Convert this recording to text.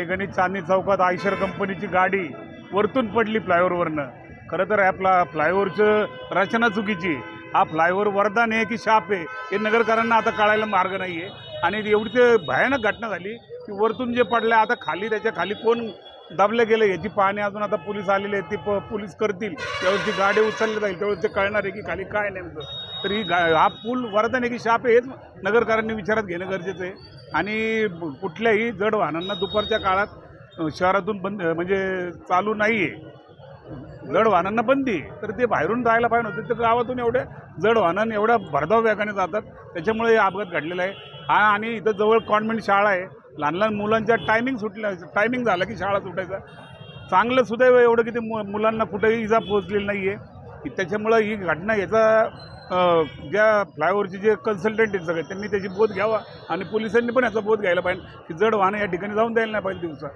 ठिकाणी चांदणी चौकात आयशर कंपनीची गाडी वरतून पडली फ्लायओव्हरवरनं. खरं तर या फ्ला फ्लायओव्हरचं रचना चुकीची. हा फ्लायओव्हर वरदान आहे की शाप आहे हे नगरकरांना आता कळायला मार्ग नाही आहे आणि एवढी ते भयानक घटना झाली की वरतून जे पडलं आता खाली त्याच्याखाली कोण दाबले गेलं. याची पाहणी अजून आता पोलीस आलेले आहेत. ते प पोलीस करतील. त्यावेळेस ती गाडी उचलली जाईल त्यावेळेस ते कळणार आहे की खाली काय नेमकं तर ही गा हा पूल वरदान आहे की शाप आहे हेच नगरकरांनी विचारात घेणं गरजेचं आहे. आणि कुठल्याही जड वाहनांना दुपारच्या काळात शहरातून बंद म्हणजे चालू नाही आहे जड वाहनांना बंदी आहे. तर ते बाहेरून जायला पाहिजे नव्हते तर गावातून एवढे जड वाहनांना एवढ्या भरधाव वेगाने जातात. त्याच्यामुळे हे अपघात घडलेला आहे. हा आणि इथं जवळ कॉन्व्हेंट शाळा आहे. लहान लहान मुलांच्या टायमिंग सुटल्या टायमिंग झाला की शाळा सुटायचा. चांगलं सुदैव एवढं की ते मु मुलांना कुठेही इजा पोहोचलेली नाही आहे त्याच्यामुळं ही घटना याचा ज्या फ्लायओव्हरचे जे कन्सल्टंट आहेत सगळे त्यांनी त्याची बोध घ्यावा आणि पोलिसांनी पण याचा बोध घ्यायला पाहिजे. की जड वाहनं या ठिकाणी जाऊन द्यायला नाही पाहिजे दिवसा.